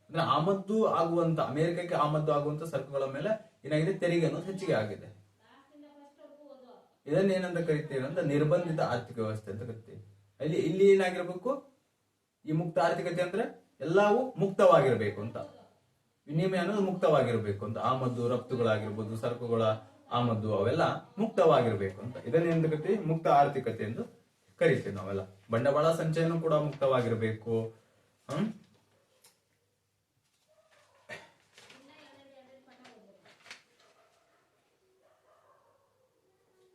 ಅಂದ್ರೆ ಆಮದು ಆಗುವಂತ, ಅಮೆರಿಕಕ್ಕೆ ಆಮದು ಆಗುವಂತ ಸರಕುಗಳ ಮೇಲೆ ಏನಾಗಿದೆ? ತೆರಿಗೆ ಅನ್ನೋದು ಹೆಚ್ಚಿಗೆ ಆಗಿದೆ. ಇದನ್ನ ಏನಂತ ಕರಿತೀವಿ ಅಂದ್ರೆ ನಿರ್ಬಂಧಿತ ಆರ್ಥಿಕ ವ್ಯವಸ್ಥೆ ಅಂತ ಕರಿತೀವಿ. ಅಲ್ಲಿ ಇಲ್ಲಿ ಏನಾಗಿರ್ಬೇಕು? ಈ ಮುಕ್ತ ಆರ್ಥಿಕತೆ ಅಂದ್ರೆ ಎಲ್ಲವೂ ಮುಕ್ತವಾಗಿರ್ಬೇಕು ಅಂತ. ವಿನಿಮಯ ಅನ್ನೋದು ಮುಕ್ತವಾಗಿರ್ಬೇಕು ಅಂತ. ಆಮದು ರಫ್ತುಗಳಾಗಿರ್ಬೋದು, ಸರಕುಗಳ ಆಮದು ಅವೆಲ್ಲ ಮುಕ್ತವಾಗಿರ್ಬೇಕು ಅಂತ. ಇದನ್ನ ಏನಂತ ಕರಿತೀವಿ? ಮುಕ್ತ ಆರ್ಥಿಕತೆ ಎಂದು ಕರಿತೀವಿ ನಾವೆಲ್ಲ. ಬಂಡವಾಳ ಸಂಚಯನೂ ಕೂಡ ಮುಕ್ತವಾಗಿರ್ಬೇಕು.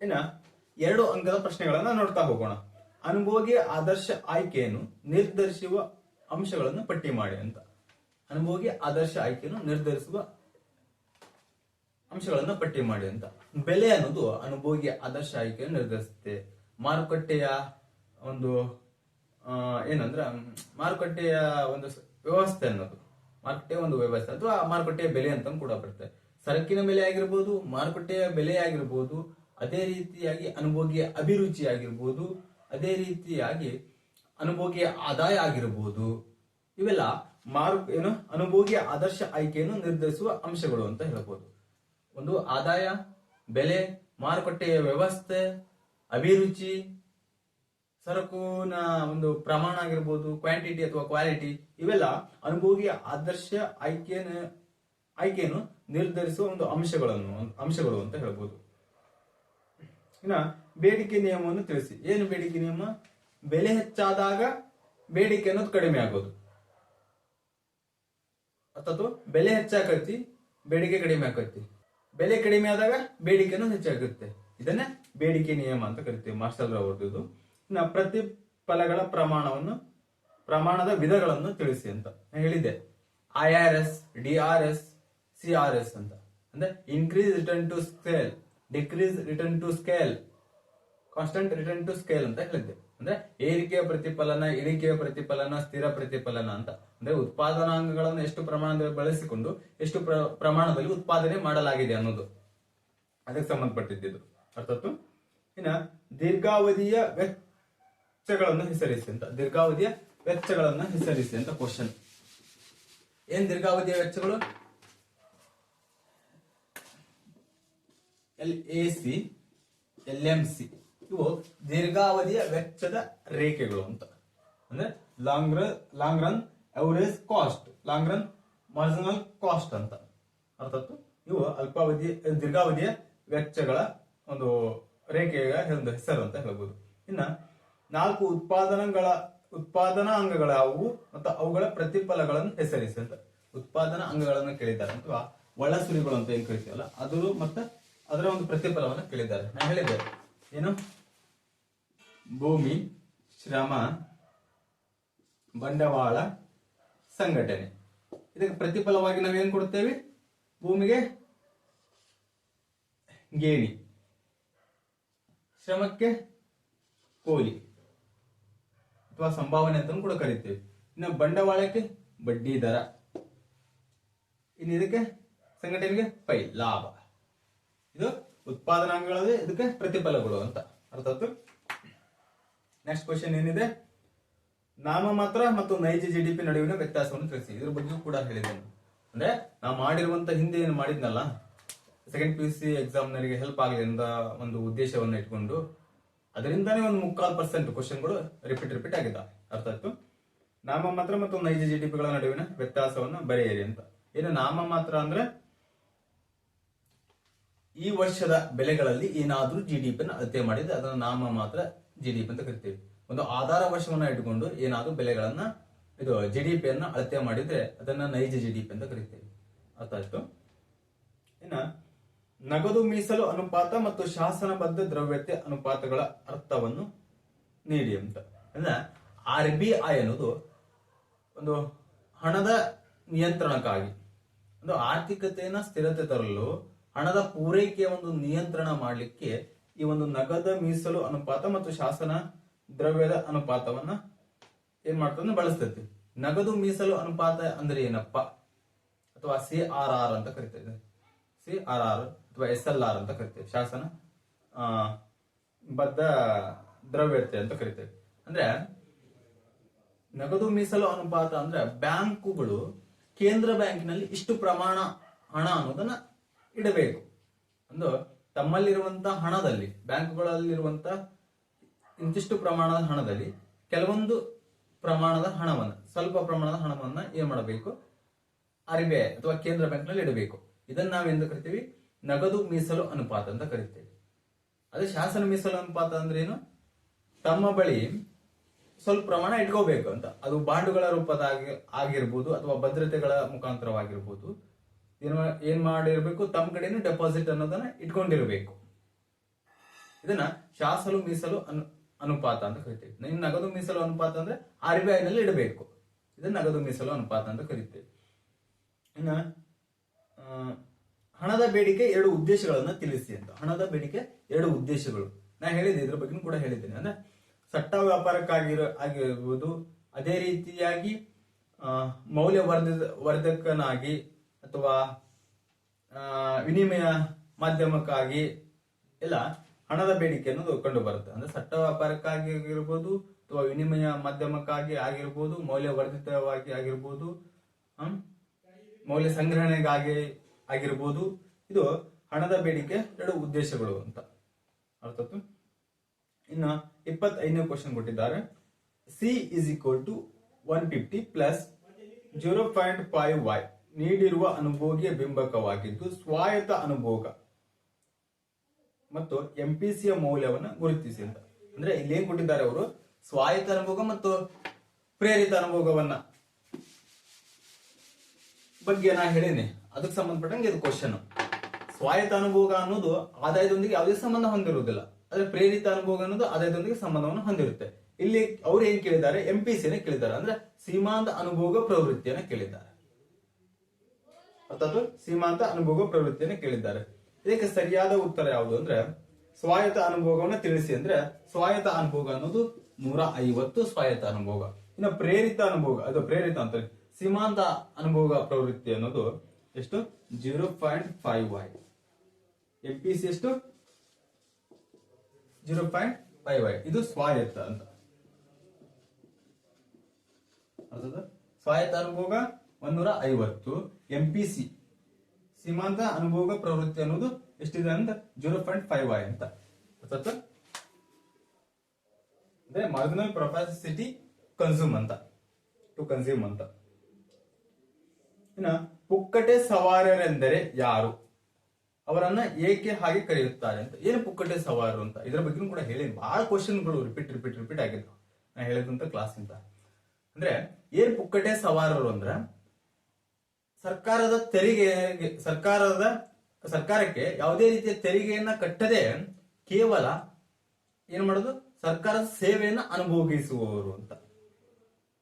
ಇನ್ನ ಎರಡು ಅಂಕದ ಪ್ರಶ್ನೆಗಳನ್ನ ನೋಡ್ತಾ ಹೋಗೋಣ. ಅನುಭೋಗಿ ಆದರ್ಶ ಆಯ್ಕೆಯನ್ನು ನಿರ್ಧರಿಸುವ ಅಂಶಗಳನ್ನು ಪಟ್ಟಿ ಮಾಡಿ ಅಂತ. ಅನುಭೋಗಿ ಆದರ್ಶ ಆಯ್ಕೆಯನ್ನು ನಿರ್ಧರಿಸುವ ಅಂಶಗಳನ್ನು ಪಟ್ಟಿ ಮಾಡಿ ಅಂತ. ಬೆಲೆ ಅನ್ನೋದು ಅನುಭೋಗಿ ಆದರ್ಶ ಆಯ್ಕೆಯನ್ನು ನಿರ್ಧರಿಸುತ್ತೆ. ಮಾರುಕಟ್ಟೆಯ ಒಂದು ಏನಂದ್ರೆ, ಮಾರುಕಟ್ಟೆಯ ಒಂದು ವ್ಯವಸ್ಥೆ ಅನ್ನೋದು. ಮಾರುಕಟ್ಟೆಯ ಒಂದು ವ್ಯವಸ್ಥೆ, ಅಥವಾ ಮಾರುಕಟ್ಟೆಯ ಬೆಲೆ ಅಂತ ಕೂಡ ಬರುತ್ತೆ. ಸರಕಿನ ಬೆಲೆ ಆಗಿರ್ಬೋದು, ಮಾರುಕಟ್ಟೆಯ ಬೆಲೆ ಆಗಿರ್ಬೋದು ಅದೇ ರೀತಿಯಾಗಿ ಅನುಭೋಗಿಯ ಅಭಿರುಚಿ ಆಗಿರ್ಬೋದು ಅದೇ ರೀತಿಯಾಗಿ ಅನುಭೋಗಿಯ ಆದಾಯ ಆಗಿರ್ಬೋದು. ಇವೆಲ್ಲ ಮಾರು, ಏನು, ಅನುಭೋಗಿಯ ಆದರ್ಶ ಆಯ್ಕೆಯನ್ನು ನಿರ್ಧರಿಸುವ ಅಂಶಗಳು ಅಂತ ಹೇಳ್ಬೋದು. ಒಂದು, ಆದಾಯ, ಬೆಲೆ, ಮಾರುಕಟ್ಟೆಯ ವ್ಯವಸ್ಥೆ, ಅಭಿರುಚಿ, ಸರಕುನ ಒಂದು ಪ್ರಮಾಣ ಆಗಿರ್ಬೋದು ಕ್ವಾಂಟಿಟಿ ಅಥವಾ ಕ್ವಾಲಿಟಿ ಇವೆಲ್ಲ ಅನುಭೋಗಿಯ ಆದರ್ಶ ಆಯ್ಕೆಯನ್ನು ಆಯ್ಕೆಯನ್ನು ನಿರ್ಧರಿಸುವ ಒಂದು ಅಂಶಗಳನ್ನು, ಅಂಶಗಳು ಅಂತ ಹೇಳ್ಬೋದು. ಇನ್ನ ಬೇಡಿಕೆ ನಿಯಮವನ್ನು ತಿಳಿಸಿ. ಏನು ಬೇಡಿಕೆ ನಿಯಮ? ಬೆಲೆ ಹೆಚ್ಚಾದಾಗ ಬೇಡಿಕೆ ಅನ್ನೋದು ಕಡಿಮೆ ಆಗೋದು. ಅಥವಾ ಬೆಲೆ ಹೆಚ್ಚಾಗತ್ತಿ ಬೇಡಿಕೆ ಕಡಿಮೆ ಆಗತ್ತಿ ಬೆಲೆ ಕಡಿಮೆ ಆದಾಗ ಬೇಡಿಕೆನೂ ಹೆಚ್ಚಾಗುತ್ತೆ. ಇದನ್ನೇ ಬೇಡಿಕೆ ನಿಯಮ ಅಂತ ಕರಿತೀವಿ ಮಾಸ್ಟರ್ ಅವ್ರದ್ದು. ಇನ್ನ ಪ್ರತಿಫಲಗಳ ಪ್ರಮಾಣವನ್ನು, ಪ್ರಮಾಣದ ವಿಧಗಳನ್ನು ತಿಳಿಸಿ ಅಂತ ನಾನು ಹೇಳಿದ್ದೆ. I R S D R S C R S ಅಂತ. ಅಂದ್ರೆ increase return to scale decrease return to scale constant return to scale ಅಂತ ಹೇಳಿದ್ದೆ. ಅಂದ್ರೆ ಏರಿಕೆಯ ಪ್ರತಿಫಲನ, ಇಳಿಕೆಯ ಪ್ರತಿಫಲನ, ಸ್ಥಿರ ಪ್ರತಿಫಲನ ಅಂತ. ಅಂದ್ರೆ ಉತ್ಪಾದನಾಂಗಗಳನ್ನು ಎಷ್ಟು ಪ್ರಮಾಣದಲ್ಲಿ ಬಳಸಿಕೊಂಡು ಎಷ್ಟು ಪ್ರ- ಪ್ರಮಾಣದಲ್ಲಿ ಉತ್ಪಾದನೆ ಮಾಡಲಾಗಿದೆ ಅನ್ನೋದು. ಅದಕ್ಕೆ ಸಂಬಂಧಪಟ್ಟಿದ್ದು ಅರ್ಥತ್ತು? ಇನ್ನ ದೀರ್ಘಾವಧಿಯ ವೆಚ್ಚಗಳನ್ನು ಹೆಸರಿಸಿ ಅಂತ. ದೀರ್ಘಾವಧಿಯ ವೆಚ್ಚಗಳನ್ನು ಹೆಸರಿಸಿ ಅಂತ ಕ್ವಶನ್ ಏನ್ ದೀರ್ಘಾವಧಿಯ ವೆಚ್ಚಗಳು? L A C, L M C ಇವು ದೀರ್ಘಾವಧಿಯ ವೆಚ್ಚದ ರೇಖೆಗಳು ಅಂತ. ಅಂದ್ರೆ long run long run average cost long run marginal cost ಅಂತ. ಅರ್ಥಾತ್ ಇವು ಅಲ್ಪಾವಧಿ, ದೀರ್ಘಾವಧಿಯ ವೆಚ್ಚಗಳ ಒಂದು ರೇಖೆಯ ಹೆಸರು ಅಂತ ಹೇಳ್ಬೋದು. ಇನ್ನ ನಾಲ್ಕು ಉತ್ಪಾದನಗಳ, ಉತ್ಪಾದನಾ ಅಂಗಗಳಾವುವು ಮತ್ತು ಅವುಗಳ ಪ್ರತಿಫಲಗಳನ್ನು ಹೆಸರಿಸಿ ಅಂತ. ಉತ್ಪಾದನಾ ಅಂಗಗಳನ್ನು ಕೇಳಿದ್ದಾರೆ. ಅಥವಾ ಒಳಸುರಿಗಳು ಅಂತ ಏನ್ ಕರಿತೀವಲ್ಲ ಅದು ಮತ್ತೆ ಅದರ ಒಂದು ಪ್ರತಿಫಲವನ್ನು ಕೇಳಿದ್ದಾರೆ. ನಾನು ಹೇಳಿದ್ದೆ, ಏನು? ಭೂಮಿ, ಶ್ರಮ, ಬಂಡವಾಳ, ಸಂಘಟನೆ. ಇದಕ್ಕೆ ಪ್ರತಿಫಲವಾಗಿ ನಾವೇನ್ ಕೊಡ್ತೇವೆ ಭೂಮಿಗೆ ಗೇಣಿ. ಶ್ರಮಕ್ಕೆ ಕೂಲಿ. ಅಥವಾ ಸಂಭಾವನೆ ಅಂತ ಕೂಡ ಕರಿತೇವೆ. ಇನ್ನು ಬಂಡವಾಳಕ್ಕೆ ಬಡ್ಡಿ ದರ. ಇನ್ನು ಇದಕ್ಕೆ ಸಂಘಟನೆಗೆ ಪೈ, ಲಾಭ. ಇದು ಉತ್ಪಾದನಾಂಗಗಳಲ್ಲಿ ಇದಕ್ಕೆ ಪ್ರತಿಫಲಗಳು ಅಂತ. ಅರ್ಥ ಆಯ್ತು? ನೆಕ್ಸ್ಟ್ ಕ್ವಶನ್ ಏನಿದೆ? ನಾಮಮಾತ್ರ ಮತ್ತು ನೈಜ ಪಿ ನಡುವಿನ ವ್ಯತ್ಯಾಸವನ್ನು ತಿಳಿಸಿ. ಇದ್ರ ಬಗ್ಗೆ ಕೂಡ ಹೇಳಿದ್ದೇನೆ. ಅಂದ್ರೆ ನಾವು ಮಾಡಿರುವಂತ ಹಿಂದೆ ಏನು ಮಾಡಿದ್ನಲ್ಲ ಸೆಕೆಂಡ್ ಪಿ ಯು ಸಿ ಎಕ್ಸಾಮ್ನವರಿಗೆ ಹೆಲ್ಪ್ ಆಗಲಿ ಅಂತ ಒಂದು ಉದ್ದೇಶವನ್ನು ಇಟ್ಕೊಂಡು, ಅದರಿಂದಾನೇ ಒಂದು ಮುಕ್ಕಾಲು ಪರ್ಸೆಂಟ್ ಕ್ವಶನ್ಗಳು ರಿಪೀಟ್ ರಿಪೀಟ್ ಆಗಿದ್ದಾವೆ ಅರ್ಥ ಆಯ್ತು? ನಾಮಮಾತ್ರ ಮತ್ತು ನೈಜ ಪಿಗಳ ನಡುವಿನ ವ್ಯತ್ಯಾಸವನ್ನು ಬರೆಯಿರಿ ಅಂತ. ಏನು ನಾಮಮಾತ್ರ ಅಂದ್ರೆ ಈ ವರ್ಷದ ಬೆಲೆಗಳಲ್ಲಿ ಏನಾದರೂ ಜಿ ಡಿ ಪಿ ಅಳತೆ ಮಾಡಿದ್ರೆ ಅದನ್ನು ನಾಮ ಮಾತ್ರ ಜಿ ಡಿ ಪಿ ಅಂತ ಕರಿತೀವಿ. ಒಂದು ಆಧಾರ ವರ್ಷವನ್ನ ಇಟ್ಕೊಂಡು ಏನಾದರೂ ಬೆಲೆಗಳನ್ನ ಇದು ಜಿ ಡಿ ಪಿಯನ್ನು ಅಳತೆ ಮಾಡಿದ್ರೆ ಅದನ್ನ ನೈಜ ಜಿ ಡಿ ಪಿ ಅಂತ ಕರಿತೀವಿ. ಅರ್ಥ ಇನ್ನ ನಗದು ಮೀಸಲು ಅನುಪಾತ ಮತ್ತು ಶಾಸನಬದ್ಧ ದ್ರವ್ಯತೆ ಅನುಪಾತಗಳ ಅರ್ಥವನ್ನು ನೀಡಿ ಅಂತ. ಅಂದ್ರೆ ಆರ್ ಬಿ ಐ ಅನ್ನೋದು ಒಂದು ಹಣದ ನಿಯಂತ್ರಣಕ್ಕಾಗಿ, ಒಂದು ಆರ್ಥಿಕತೆಯನ್ನ ಸ್ಥಿರತೆ ತರಲು ಹಣದ ಪೂರೈಕೆಯ ಒಂದು ನಿಯಂತ್ರಣ ಮಾಡಲಿಕ್ಕೆ ಈ ಒಂದು ನಗದ ಮೀಸಲು ಅನುಪಾತ ಮತ್ತು ಶಾಸನ ದ್ರವ್ಯದ ಅನುಪಾತವನ್ನ ಏನ್ ಮಾಡ್ತದೆ ಬಳಸ್ತೈತಿ. ನಗದು ಮೀಸಲು ಅನುಪಾತ ಅಂದ್ರೆ ಏನಪ್ಪ? ಅಥವಾ ಸಿ ಆರ್ ಆರ್ ಅಂತ ಕರಿತೇವೆ ಸಿ ಆರ್ ಆರ್ ಅಥವಾ ಎಸ್ ಎಲ್ ಆರ್ ಅಂತ ಕರಿತೇವೆ ಶಾಸನ ಬದ್ಧ ದ್ರವ್ಯತೆ ಅಂತ ಕರಿತೇವೆ ಅಂದ್ರೆ ನಗದು ಮೀಸಲು ಅನುಪಾತ ಅಂದ್ರೆ ಬ್ಯಾಂಕುಗಳು ಕೇಂದ್ರ ಬ್ಯಾಂಕಿನಲ್ಲಿ ಇಷ್ಟು ಪ್ರಮಾಣ ಹಣ ಅನ್ನೋದನ್ನ ಇಡಬೇಕು. ಒಂದು ತಮ್ಮಲ್ಲಿರುವಂತಹ ಹಣದಲ್ಲಿ ಬ್ಯಾಂಕ್ಗಳಲ್ಲಿರುವಂತಹ ಇಂತಿಷ್ಟು ಪ್ರಮಾಣದ ಹಣದಲ್ಲಿ ಕೆಲವೊಂದು ಪ್ರಮಾಣದ ಹಣವನ್ನು, ಸ್ವಲ್ಪ ಪ್ರಮಾಣದ ಹಣವನ್ನ ಏನ್ ಮಾಡಬೇಕು? ಆರ್ ಬಿ ಐ ಅಥವಾ ಕೇಂದ್ರ ಬ್ಯಾಂಕ್ನಲ್ಲಿ ಇಡಬೇಕು. ಇದನ್ನ ನಾವೆಂದು ಕರಿತೀವಿ? ನಗದು ಮೀಸಲು ಅನುಪಾತ ಅಂತ ಕರಿತೇವೆ. ಅದೇ ಶಾಸನ ಮೀಸಲು ಅನುಪಾತ ಅಂದ್ರೆ ಏನು? ತಮ್ಮ ಬಳಿ ಸ್ವಲ್ಪ ಪ್ರಮಾಣ ಇಟ್ಕೋಬೇಕು ಅಂತ. ಅದು ಬಾಂಡುಗಳ ರೂಪದಾಗಿ ಆಗಿರ್ಬೋದು ಅಥವಾ ಭದ್ರತೆಗಳ ಮುಖಾಂತರವಾಗಿರ್ಬೋದು. ಏನ್ ಏನ್ ಮಾಡಿರ್ಬೇಕು ತಮ್ಮ ಕಡೆನೂ ಡೆಪಾಸಿಟ್ ಅನ್ನೋದನ್ನ ಇಟ್ಕೊಂಡಿರಬೇಕು. ಇದನ್ನ ಶಾಸಲು, ಮೀಸಲು ಅನು, ಅನುಪಾತ ಅಂತ ಕರಿತೀವಿ. ಇನ್ನು ನಗದು, ಮೀಸಲು ಅನುಪಾತ ಅಂದ್ರೆ ಆರ್ ಬಿ ನಲ್ಲಿ ಇಡಬೇಕು. ಇದನ್ನ ನಗದು, ಮೀಸಲು ಅನುಪಾತ ಅಂತ ಕರಿತೀವಿ. ಇನ್ನ ಹಣದ ಬೇಡಿಕೆ ಎರಡು ಉದ್ದೇಶಗಳನ್ನ ತಿಳಿಸಿ ಅಂತ. ಹಣದ ಬೇಡಿಕೆ ಎರಡು ಉದ್ದೇಶಗಳು. ನಾ ಹೇಳಿದ್ದೆ, ಇದ್ರ ಬಗ್ಗೆ ಕೂಡ ಹೇಳಿದ್ದೇನೆ. ಅಂದ್ರೆ ಸಟ್ಟ ವ್ಯಾಪಾರಕ್ಕಾಗಿರೋ, ಆಗಿರ್ಬೋದು, ಅದೇ ರೀತಿಯಾಗಿ ಮೌಲ್ಯವರ್ಧ ವರ್ಧಕನಾಗಿ ಅಥವಾ ವಿನಿಮಯ ಮಾಧ್ಯಮಕ್ಕಾಗಿ ಎಲ್ಲ ಹಣದ ಬೇಡಿಕೆ ಅನ್ನೋದು ಕಂಡು ಬರುತ್ತೆ. ಅಂದ್ರೆ ಸಟ್ಟ ವ್ಯಾಪಾರಕ್ಕಾಗಿ ಆಗಿರ್ಬೋದು, ಅಥವಾ ವಿನಿಮಯ ಮಾಧ್ಯಮಕ್ಕಾಗಿ ಆಗಿರ್ಬೋದು, ಮೌಲ್ಯವರ್ಧಿತವಾಗಿ ಆಗಿರ್ಬೋದು? ಮೌಲ್ಯ ಸಂಗ್ರಹಣೆಗಾಗಿ ಆಗಿರ್ಬೋದು, ಇದು ಹಣದ ಬೇಡಿಕೆ ಎರಡು ಉದ್ದೇಶಗಳು ಅಂತ. ಅರ್ಥಾತ್, ಇನ್ನು ಇಪ್ಪತ್ತೈದನೇ ಕ್ವಶನ್ ಕೊಟ್ಟಿದ್ದಾರೆ. C is equal to one fifty plus zero point five Y ನೀಡಿರುವ ಅನುಭೋಗಿಯ ಬಿಂಬಕವಾಗಿದ್ದು ಸ್ವಾಯತ್ತ ಅನುಭೋಗ. ಮತ್ತು ಎಂ ಪಿ ಸಿಯ ಮೌಲ್ಯವನ್ನು ಗುರುತಿಸಿ ಅಂತ. ಅಂದ್ರೆ ಇಲ್ಲಿ ಏನ್ ಕೊಟ್ಟಿದ್ದಾರೆ ಅವರು? ಸ್ವಾಯತ್ತ ಅನುಭೋಗ ಮತ್ತು ಪ್ರೇರಿತ ಅನುಭೋಗವನ್ನ. ಬಗ್ಗೆ ನಾ ಹೇಳಿನಿ. ಅದಕ್ಕೆ ಸಂಬಂಧಪಟ್ಟಂಗೆ ಇದು ಕ್ವಶನ್ ಸ್ವಾಯತ್ತ ಅನುಭೋಗ ಅನ್ನೋದು ಆದಾಯದೊಂದಿಗೆ ಯಾವುದೇ ಸಂಬಂಧ ಹೊಂದಿರುವುದಿಲ್ಲ. ಆದ್ರೆ ಪ್ರೇರಿತ ಅನುಭೋಗ ಅನ್ನೋದು ಆದಾಯದೊಂದಿಗೆ ಸಂಬಂಧವನ್ನು ಹೊಂದಿರುತ್ತೆ. ಇಲ್ಲಿ ಅವ್ರು ಏನ್ ಕೇಳಿದ್ದಾರೆ? ಎಂ ಪಿ ಸಿನ ಕೇಳಿದ್ದಾರೆ. ಅಂದ್ರೆ ಸೀಮಾಂತ ಅನುಭೋಗ ಪ್ರವೃತ್ತಿಯನ್ನು ಕೇಳಿದ್ದಾರೆ. ಅರ್ಥಾತ್ ಸೀಮಾಂತ ಅನುಭೋಗ ಪ್ರವೃತ್ತಿಯನ್ನು ಕೇಳಿದ್ದಾರೆ. ಇದಕ್ಕೆ ಸರಿಯಾದ ಉತ್ತರ ಯಾವುದು ಅಂದ್ರೆ, ಸ್ವಾಯತ್ತ ಅನುಭೋಗವನ್ನ ತಿಳಿಸಿ ಅಂದ್ರೆ, ಸ್ವಾಯತ್ತ ಅನುಭೋಗ ಅನ್ನೋದು ನೂರ ಐವತ್ತು ಸ್ವಾಯತ್ತ ಅನುಭೋಗ. ಇನ್ನು ಪ್ರೇರಿತ ಅನುಭೋಗ, ಅದು ಪ್ರೇರಿತ ಅಂತ ಸೀಮಾಂತ ಅನುಭೋಗ ಪ್ರವೃತ್ತಿ ಅನ್ನೋದು ಎಷ್ಟು? Zero point five Y. M P C ಎಷ್ಟು? Zero point five Y. ಇದು ಸ್ವಾಯತ್ತ ಅಂತ. ಸ್ವಾಯತ್ತ ಅನುಭೋಗ ಒಂದೂರ ಐವತ್ತು ಎಂ ಪಿ ಸಿ ಸೀಮಾಂತ ಅನುಭೋಗ ಪ್ರವೃತ್ತಿ ಅನ್ನೋದು ಎಷ್ಟಿದೆ ಅಂತ? ಜೀರೋ ಪಾಯಿಂಟ್ ಫೈವ್ ಐ ಅಂತ. ಗೊತ್ತಾಯ್ತು? ಅಂದ್ರೆ ಮಾರ್ಜಿನಲ್ ಪ್ರೊಪಾಸಿಟಿ ಕನ್ಸ್ಯೂಮ್ ಅಂತ. ಟು ಕನ್ಸ್ಯೂಮ್ ಅಂತ. ಇನ್ನು ಪುಕ್ಕಟೆ ಸವಾರರೆಂದರೆ ಯಾರು? ಅವರನ್ನ ಏಕೆ ಹಾಗೆ ಕರೆಯುತ್ತಾರೆ ಅಂತ. ಏನು ಪುಕ್ಕಟೆ ಸವಾರರು ಅಂತ? ಇದರ ಬಗ್ಗೆ ಕೂಡ ಹೇಳಿ. ಬಹಳ ಕ್ವಶನ್ಗಳು ರಿಪೀಟ್ ರಿಪೀಟ್ ರಿಪೀಟ್ ಆಗಿದ್ದಾವೆ ನಾ ಹೇಳಿದಂತ ಕ್ಲಾಸ್ ಅಂತ ಅಂದ್ರೆ ಏನ್ ಪುಕ್ಕಟೆ ಸವಾರರು ಅಂದ್ರೆ ಸರ್ಕಾರದ ತೆರಿಗೆ, ಸರ್ಕಾರದ, ಸರ್ಕಾರಕ್ಕೆ ಯಾವುದೇ ರೀತಿಯ ತೆರಿಗೆಯನ್ನ ಕಟ್ಟದೆ ಕೇವಲ ಏನ್ ಮಾಡೋದು? ಸರ್ಕಾರದ ಸೇವೆಯನ್ನು ಅನುಭೋಗಿಸುವವರು ಅಂತ.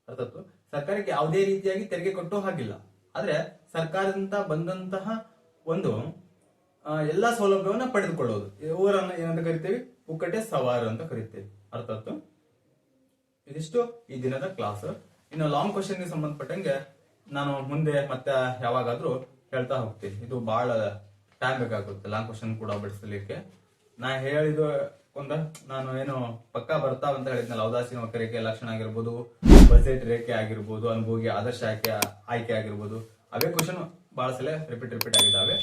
ಅರ್ಥಾತ್ ಸರ್ಕಾರಕ್ಕೆ ಯಾವುದೇ ರೀತಿಯಾಗಿ ತೆರಿಗೆ ಕಟ್ಟೋ ಹಾಗಿಲ್ಲ. ಆದ್ರೆ ಸರ್ಕಾರದಿಂದ ಬಂದಂತಹ ಒಂದು ಎಲ್ಲಾ ಸೌಲಭ್ಯವನ್ನ ಪಡೆದುಕೊಳ್ಳೋದು. ಇವರನ್ನ ಏನಂತ ಕರಿತೇವೆ? ಪುಕ್ಕಟೆ ಸವಾರ ಅಂತ ಕರಿತೇವೆ. ಅರ್ಥಾತ್ ಇದಿಷ್ಟು ಈ ದಿನದ ಕ್ಲಾಸ್. ಇನ್ನು ಲಾಂಗ್ ಕ್ವಶನ್ಗೆ ಸಂಬಂಧಪಟ್ಟಂಗೆ ನಾನು ಮುಂದೆ ಮತ್ತೆ ಯಾವಾಗಾದ್ರೂ ಹೇಳ್ತಾ ಹೋಗ್ತೀನಿ. ಇದು ಬಹಳ ಟೈಮ್ ಬೇಕಾಗುತ್ತೆ ಲಾಂಗ್ ಕ್ವಶನ್ ಕೂಡ ಬಿಡಿಸಲಿಕ್ಕೆ. ನಾ ಹೇಳಿದ ಒಂದ ನಾನು ಏನು ಪಕ್ಕಾ ಬರ್ತಾವ ಅಂತ ಹೇಳಿದ್ನಲ್ಲ ಔದಾಸೀನ ರೇಖೆ, ಲಕ್ಷಣ ಆಗಿರ್ಬೋದು ಬಜೆಟ್ ರೇಖೆ ಆಗಿರ್ಬೋದು ಅನುಭೋಗಿ ಆದರ್ಶ ಆಯ್ಕೆ ಆಯ್ಕೆ ಆಗಿರ್ಬೋದು, ಅವೇ ಕ್ವಶನ್ ಬಹಳ ಸಲ ರಿಪೀಟ್ ರಿಪೀಟ್ ಆಗಿದ್ದಾವೆ.